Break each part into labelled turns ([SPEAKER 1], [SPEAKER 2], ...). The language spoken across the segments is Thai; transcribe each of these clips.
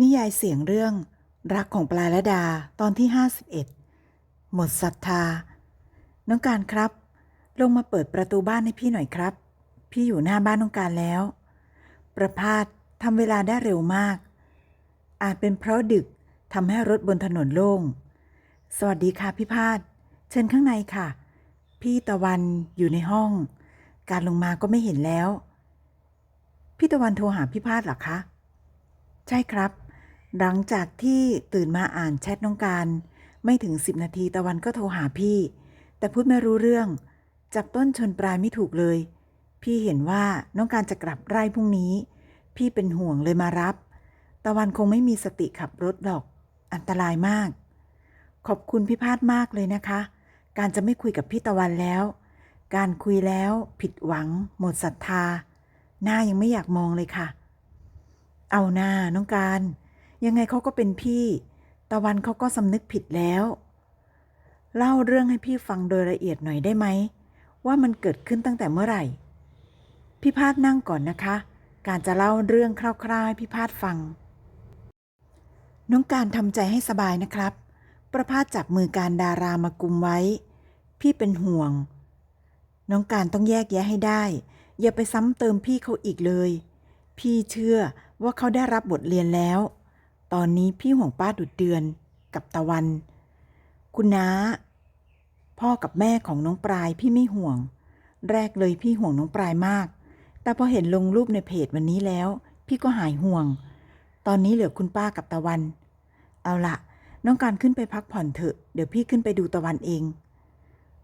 [SPEAKER 1] นิยายเสียงเรื่อง รักของปลายละดาตอนที่ 51 หมดศรัทธา น้องการครับ ลงมาเปิดประตูบ้านให้พี่หน่อยครับ พี่อยู่หน้าบ้านน้องการแล้ว ประพาสทำเวลาได้เร็วมาก อาจเป็นเพราะดึกทำให้รถบนถนนโล่ง สวัสดีค่ะพี่พาดเชิญข้างในค่ะ พี่ตะวันอยู่ในห้อง การลงมาก็ไม่เห็นแล้ว พี่ตะวันโทรหาพี่พาดเหรอคะใช่ครับ หลังจากที่ตื่นมาอ่านแชทน้องการ ไม่ถึงสิบนาทีตะวันก็โทรหาพี่ แต่พูดไม่รู้เรื่อง จับต้นชนปลายไม่ถูกเลย พี่เห็นว่าน้องการจะกลับไร่พรุ่งนี้ พี่เป็นห่วงเลยมารับ ตะวันคงไม่มีสติขับรถหรอก อันตรายมาก ขอบคุณพี่พาดมากเลยนะคะ การจะไม่คุยกับพี่ตะวันแล้ว การคุยแล้วผิดหวัง หมดศรัทธา หน้ายังไม่อยากมองเลยค่ะ เอาหน้าน้องการ ยังไงเขาก็เป็นพี่ ตะวันเขาก็สำนึกผิดแล้ว เล่าเรื่องให้พี่ฟังโดยละเอียดหน่อยได้ไหม ว่ามันเกิดขึ้นตั้งแต่เมื่อไหร่ พี่พาดนั่งก่อนนะคะ การจะเล่าเรื่องคร่าวๆให้พี่พาดฟัง น้องการทำใจให้สบายนะครับ ประพาสจับมือการดารามากุมไว้ พี่เป็นห่วง น้องการต้องแยกแยะให้ได้ อย่าไปซ้ำเติมพี่เขาอีกเลย พี่เชื่อว่าเขาได้รับบทเรียนแล้ว ตอนนี้พี่ห่วงป้าดุดเดือนกับตะวัน คุณน้า พ่อกับแม่ของน้องปลายพี่ไม่ห่วง แรกเลยพี่ห่วงน้องปลายมาก แต่พอเห็นลงรูปในเพจวันนี้แล้ว พี่ก็หายห่วง ตอนนี้เหลือคุณป้ากับตะวัน เอาละน้องการขึ้นไปพักผ่อนเถอะเดี๋ยวพี่ขึ้นไปดูตะวันเอง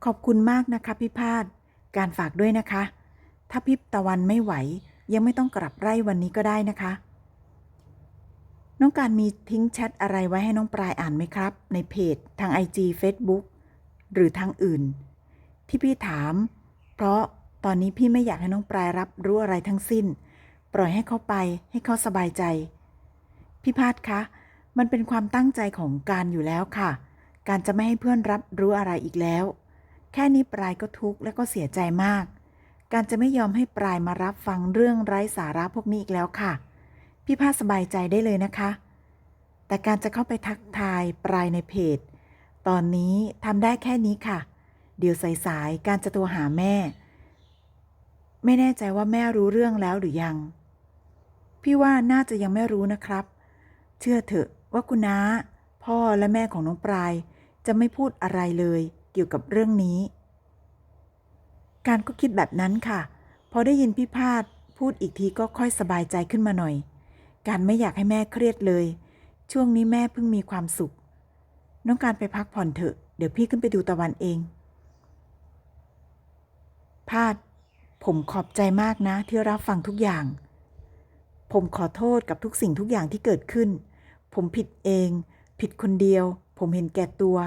[SPEAKER 1] ขอบคุณมากนะคะพี่พาดการฝากด้วยนะคะ ถ้าพี่ตะวันไม่ไหวยังไม่ต้องกลับไร่วันนี้ก็ได้นะคะ น้องการมีทิ้งแชทอะไรไว้ให้น้องปลายอ่านไหมครับ ในเพจทาง IG Facebook หรือทางอื่น ที่พี่ถาม เพราะตอนนี้พี่ไม่อยากให้น้องปลายรับรู้อะไรทั้งสิ้น ปล่อยให้เขาไปให้เขาสบายใจ พี่พาดคะ มันเป็นความตั้งใจของการอยู่แล้วค่ะ การจะไม่ให้เพื่อนรับรู้อะไรอีกแล้ว แค่นี้ปลายก็ทุกข์และก็เสียใจมาก การจะไม่ยอมให้ปลายมารับฟังเรื่องไร้สาระพวกนี้อีกแล้วค่ะ พี่พาสบายใจได้เลยนะคะ แต่การจะเข้าไปทักทายปลายในเพจ ตอนนี้ทำได้แค่นี้ค่ะ เดี๋ยวสายๆการจะโทรหาแม่ ไม่แน่ใจว่าแม่รู้เรื่องแล้วหรือยัง พี่ว่าน่าจะยังไม่รู้นะครับ เชื่อเถอะว่าคุณน้า พ่อและแม่ของน้องปลาย จะไม่พูดอะไรเลยเกี่ยวกับเรื่องนี้ การก็คิดแบบนั้นค่ะ พอได้ยินพี่พาดพูดอีกทีก็ค่อยสบายใจขึ้นมาหน่อย การไม่อยากให้แม่เครียดเลย ช่วงนี้แม่เพิ่งมีความสุข น้องการไปพักผ่อนเถอะ เดี๋ยวพี่ขึ้นไปดูตะวันเอง พาด ผมขอบใจมากนะที่รับฟังทุกอย่าง ผมขอโทษกับทุกสิ่งทุกอย่างที่เกิดขึ้น ผมผิดเอง ผิดคนเดียว ผมเห็นแก่ตัว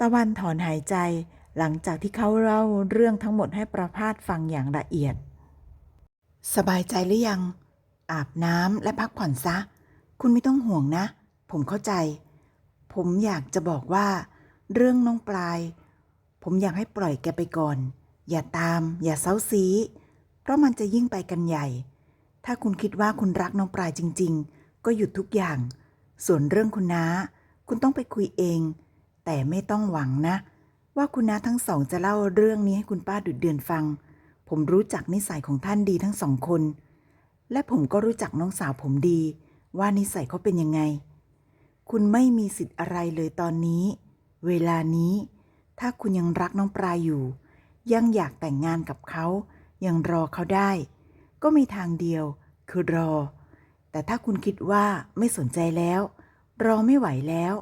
[SPEAKER 1] ตะวันถอนหายใจหลังจากที่เขาเล่าเรื่องทั้งหมดให้ประพาสฟังอย่างละเอียด สบายใจหรือยัง อาบน้ำและพักผ่อนซะ คุณไม่ต้องห่วงนะ ผมเข้าใจ ผมอยากจะบอกว่า เรื่องน้องปลาย ผมอยากให้ปล่อยแกไปก่อน อย่าตาม อย่าเซาซี เพราะมันจะยิ่งไปกันใหญ่ ถ้าคุณคิดว่าคุณรักน้องปลายจริง ๆ ก็หยุดทุกอย่าง ส่วนเรื่องคุณน้า คุณต้องไปคุยเอง แต่ไม่ต้องหวังนะ ว่าคุณน้าทั้งสองจะเล่าเรื่องนี้ให้คุณป้าดุดเดือนฟัง ผมรู้จักนิสัยของท่านดีทั้งสองคน และผมก็รู้จักน้องสาวผมดี ว่านิสัยเขาเป็นยังไง คุณไม่มีสิทธิ์อะไรเลยตอนนี้ เวลานี้ ถ้าคุณยังรักน้องปลายอยู่ ยังอยากแต่งงานกับเขา ยังรอเขาได้ ก็มีทางเดียว คือรอ แต่ถ้าคุณคิดว่าไม่สนใจแล้ว รอไม่ไหวแล้ว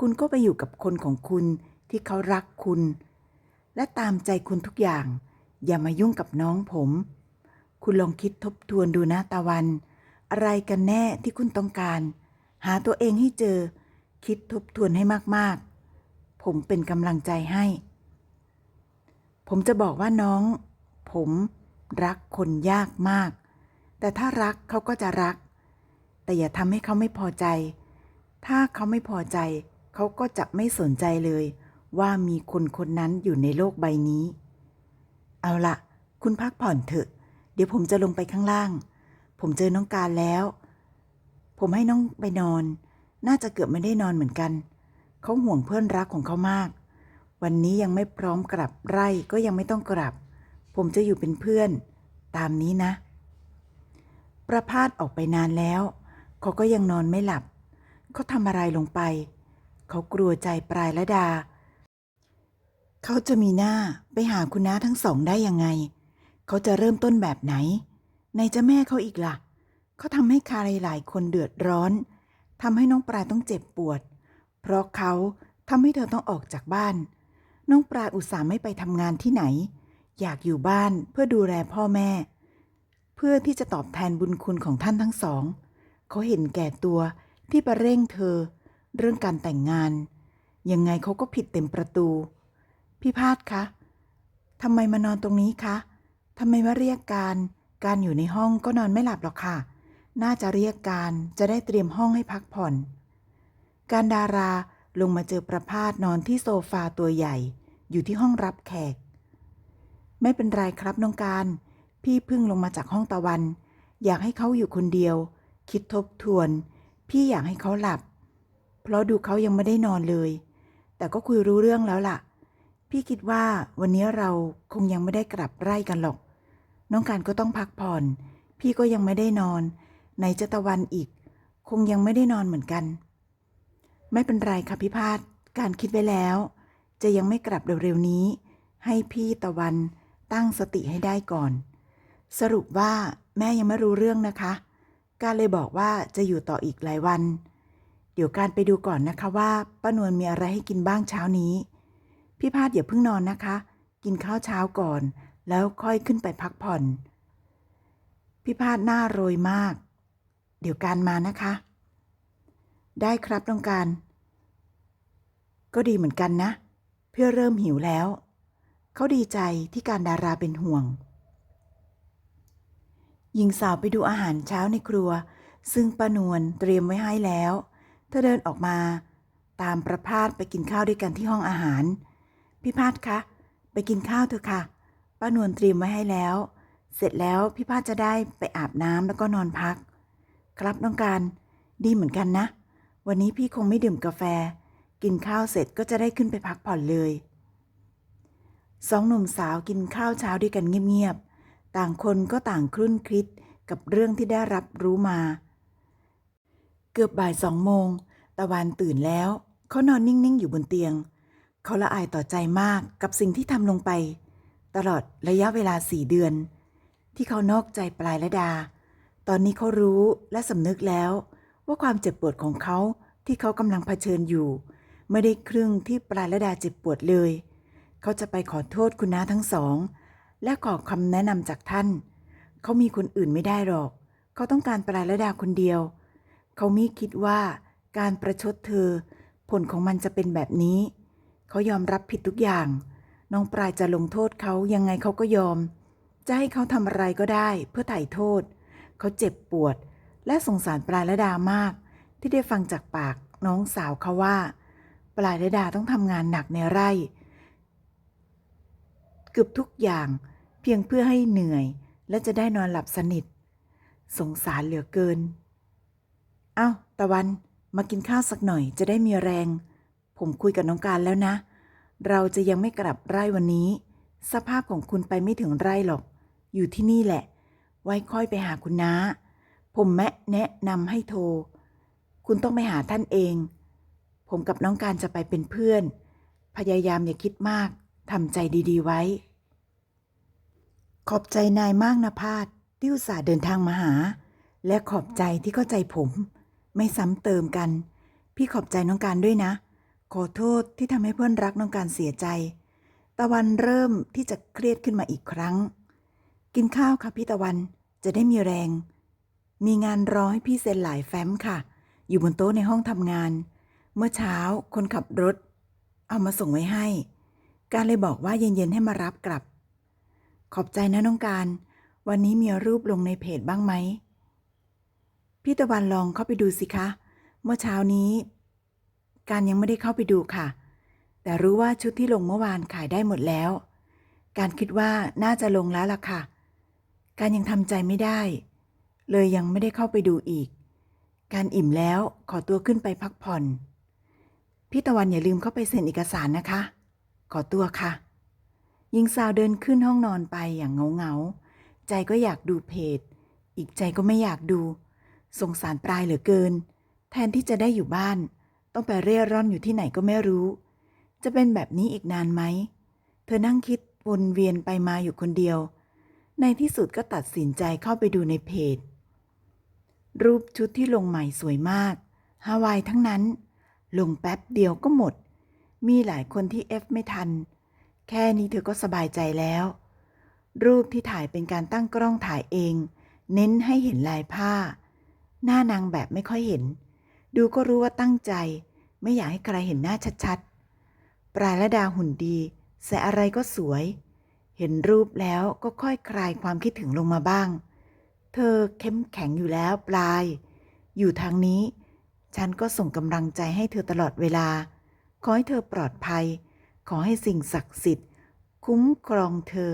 [SPEAKER 1] คุณก็ไปอยู่กับคนของคุณที่เขารักคุณ และตามใจคุณทุกอย่าง อย่ามายุ่งกับน้องผม คุณลองคิดทบทวนดูนะตะวัน อะไรกันแน่ที่คุณต้องการ หาตัวเองให้เจอ คิดทบทวนให้มากๆ ผมเป็นกำลังใจให้ ผมจะบอกว่าน้อง ผมรักคนยากมาก แต่ถ้ารักเขาก็จะรัก แต่อย่าทำให้เขาไม่พอใจ ถ้าเขาไม่พอใจ เขาก็จะไม่สนใจเลย ว่ามีคนคนนั้นอยู่ในโลกใบนี้ เอาละคุณพักผ่อนเถอะ เดี๋ยวผมจะลงไปข้างล่าง ผมเจอน้องการแล้ว ผมให้น้องไปนอน น่าจะเกือบไม่ได้นอนเหมือนกัน เขาห่วงเพื่อนรักของเขามาก วันนี้ยังไม่พร้อมกลับไร่ก็ยังไม่ต้องกลับ ผมจะอยู่เป็นเพื่อน ตามนี้นะ ประพาสออกไปนานแล้ว เขาก็ยังนอนไม่หลับ เขาทำอะไรลงไป เขากลัวใจปลายและดา เขาจะมีหน้าไปหาคุณน้าทั้งสองได้ยังไง เขาจะเริ่มต้นแบบไหน ในจะแม่เขาอีกล่ะ เขาทำให้ใครหลายคนเดือดร้อนทำให้น้องปลาต้องเจ็บปวด เพราะเขาทำให้เธอต้องออกจากบ้าน น้องปลาอุตส่าห์ไม่ไปทำงานที่ไหน อยากอยู่บ้านเพื่อดูแลพ่อแม่ เพื่อที่จะตอบแทนบุญคุณของท่านทั้งสอง เขาเห็นแก่ตัวที่ไปเร่งเธอ เรื่องการแต่งงาน ยังไงเขาก็ผิดเต็มประตู พี่พาดคะทำไมมานอนตรงนี้คะ ทำไมมาเรียกการ การอยู่ในห้องก็นอนไม่หลับหรอกค่ะ น่าจะเรียกการจะได้เตรียมห้องให้พักผ่อน การดาราลงมาเจอประพาสนอนที่โซฟาตัวใหญ่ อยู่ที่ห้องรับแขก ไม่เป็นไรครับน้องการ พี่เพิ่งลงมาจากห้องตะวัน อยากให้เขาอยู่คนเดียว คิดทบทวน พี่อยากให้เขาหลับ เพราะดูเขายังไม่ได้นอนเลย แต่ก็คุยรู้เรื่องแล้วล่ะ พี่คิดว่าวันนี้เราคงยังไม่ได้กลับไร่กันหรอก น้องการก็ต้องพักผ่อน พี่ก็ยังไม่ได้นอน ไหนจะตะวันอีก คงยังไม่ได้นอนเหมือนกัน ไม่เป็นไรค่ะพี่พาดการคิดไว้แล้ว จะยังไม่กลับเร็วๆนี้ ให้พี่ตะวันตั้งสติให้ได้ก่อน สรุปว่าแม่ยังไม่รู้เรื่องนะคะ การเลยบอกว่าจะอยู่ต่ออีกหลายวัน เดี๋ยวการไปดูก่อนนะคะว่าป้านวลมีอะไรให้กินบ้างเช้านี้ พี่พาดอย่าเพิ่งนอนนะคะ กินข้าวเช้าก่อน แล้วค่อยขึ้นไปพักผ่อน พี่พาดหน้าโรยมาก เดี๋ยวการมานะคะ ได้ครับต้องการ ก็ดีเหมือนกันนะ เพื่อเริ่มหิวแล้ว เขาดีใจที่การดาราเป็นห่วง หญิงสาวไปดูอาหารเช้าในครัว ซึ่งป้านวลเตรียมไว้ให้แล้ว เธอเดินออกมาตามประพาสไปกินข้าวด้วยกันที่ห้องอาหาร พี่พาดคะ ไปกินข้าวเถอะค่ะ ป้านวลเตรียมไว้ให้แล้ว เสร็จแล้วพี่พาดจะได้ไปอาบน้ำแล้วก็นอนพัก ครับน้องการ ดีเหมือนกันนะ วันนี้พี่คงไม่ดื่มกาแฟ กินข้าวเสร็จก็จะได้ขึ้นไปพักผ่อนเลย สองหนุ่มสาวกินข้าวเช้าด้วยกันเงียบๆ ต่างคนก็ต่างครุ่นคิดกับเรื่องที่ได้รับรู้มา เกือบบ่ายสองโมง ตะวันตื่นแล้ว เขานอนนิ่งๆ อยู่บนเตียง เขาละอายต่อใจมากกับสิ่งที่ทำลงไป ตลอดระยะเวลาสี่เดือน ที่เขานอกใจปลายและดา ตอนนี้เขารู้และสำนึกแล้ว ว่าความเจ็บปวดของเขาที่เขากำลังเผชิญอยู่ ไม่ได้ครึ่งที่ปลายและดาเจ็บปวดเลย เขาจะไปขอโทษคุณน้าทั้งสอง และขอคำแนะนำจากท่าน เขามีคนอื่นไม่ได้หรอก เขาต้องการปลายและดาคนเดียว เขาไม่คิดว่าการประชดเธอ ผลของมันจะเป็นแบบนี้ เขายอมรับผิดทุกอย่าง น้องปลายจะลงโทษเขายังไงเขาก็ยอม จะให้เขาทำอะไรก็ได้เพื่อไถ่โทษ เขาเจ็บปวด และสงสารปลายและดามาก ที่ได้ฟังจากปากน้องสาวเขาว่า ปลายและดาต้องทำงานหนักในไร่ เกือบทุกอย่างเพียงเพื่อให้เหนื่อย และจะได้นอนหลับสนิท สงสารเหลือเกิน เอ้า ตะวันมากินข้าวสักหน่อยจะได้มีแรง ผมคุยกับน้องการแล้วนะ เราจะยังไม่กลับไร่วันนี้ สภาพของคุณไปไม่ถึงไร่หรอก อยู่ที่นี่แหละ ไว้ค่อยไปหาคุณน้า ผมแมะแนะนำให้โทร คุณต้องไปหาท่านเอง ผมกับน้องการจะไปเป็นเพื่อน พยายามอย่าคิดมากทำใจดีๆไว้ ขอบใจนายมากนะพาดที่อุตส่าห์เดินทางมาหา และขอบใจที่เข้าใจผม ไม่ซ้ำเติมกัน พี่ขอบใจน้องการด้วยนะ ขอโทษที่ทำให้เพื่อนรักน้องการเสียใจ ตะวันเริ่มที่จะเครียดขึ้นมาอีกครั้ง กินข้าวค่ะพี่ตะวันจะได้มีแรง มีงานรอให้พี่เซ็นหลายแฟ้มค่ะ อยู่บนโต๊ะในห้องทำงาน เมื่อเช้าคนขับรถ เอามาส่งไว้ให้ การเลยบอกว่าเย็นๆให้มารับกลับ ขอบใจนะน้องการ วันนี้มีรูปลงในเพจบ้างไหมพี่ตะวันลองเข้าไปดูสิคะ เมื่อเช้านี้ การยังไม่ได้เข้าไปดูค่ะ แต่รู้ว่าชุดที่ลงเมื่อวานขายได้หมดแล้ว การคิดว่าน่าจะลงแล้วล่ะค่ะ การยังทำใจไม่ได้ เลยยังไม่ได้เข้าไปดูอีก การอิ่มแล้วขอตัวขึ้นไปพักผ่อน พี่ตะวันอย่าลืมเข้าไปเซ็นเอกสารนะคะ ขอตัวค่ะหญิงสาวเดินขึ้นห้องนอนไปอย่างเหงาๆใจก็อยากดูเพจ อีกใจก็ไม่อยากดู สงสารปลายเหลือเกิน แทนที่จะได้อยู่บ้าน ต้องไปเร่ร่อนอยู่ที่ไหนก็ไม่รู้ จะเป็นแบบนี้อีกนานไหม เธอนั่งคิดวนเวียนไปมาอยู่คนเดียว ในที่สุดก็ตัดสินใจเข้าไปดูในเพจ รูปชุดที่ลงใหม่สวยมาก ฮาวายทั้งนั้น ลงแป๊บเดียวก็หมด มีหลายคนที่เอฟไม่ทัน แค่นี้เธอก็สบายใจแล้ว รูปที่ถ่ายเป็นการตั้งกล้องถ่ายเอง เน้นให้เห็นลายผ้า หน้านางแบบไม่ค่อยเห็น ดูก็รู้ว่าตั้งใจ ไม่อยากให้ใครเห็นหน้าชัดๆ ปลายและดาหุ่นดี ใส่อะไรก็สวย เห็นรูปแล้วก็ค่อยคลายความคิดถึงลงมาบ้าง เธอเข้มแข็งอยู่แล้วปลาย อยู่ทางนี้ ฉันก็ส่งกำลังใจให้เธอตลอดเวลา ขอให้เธอปลอดภัย ขอให้สิ่งศักดิ์สิทธิ์ คุ้มครองเธอ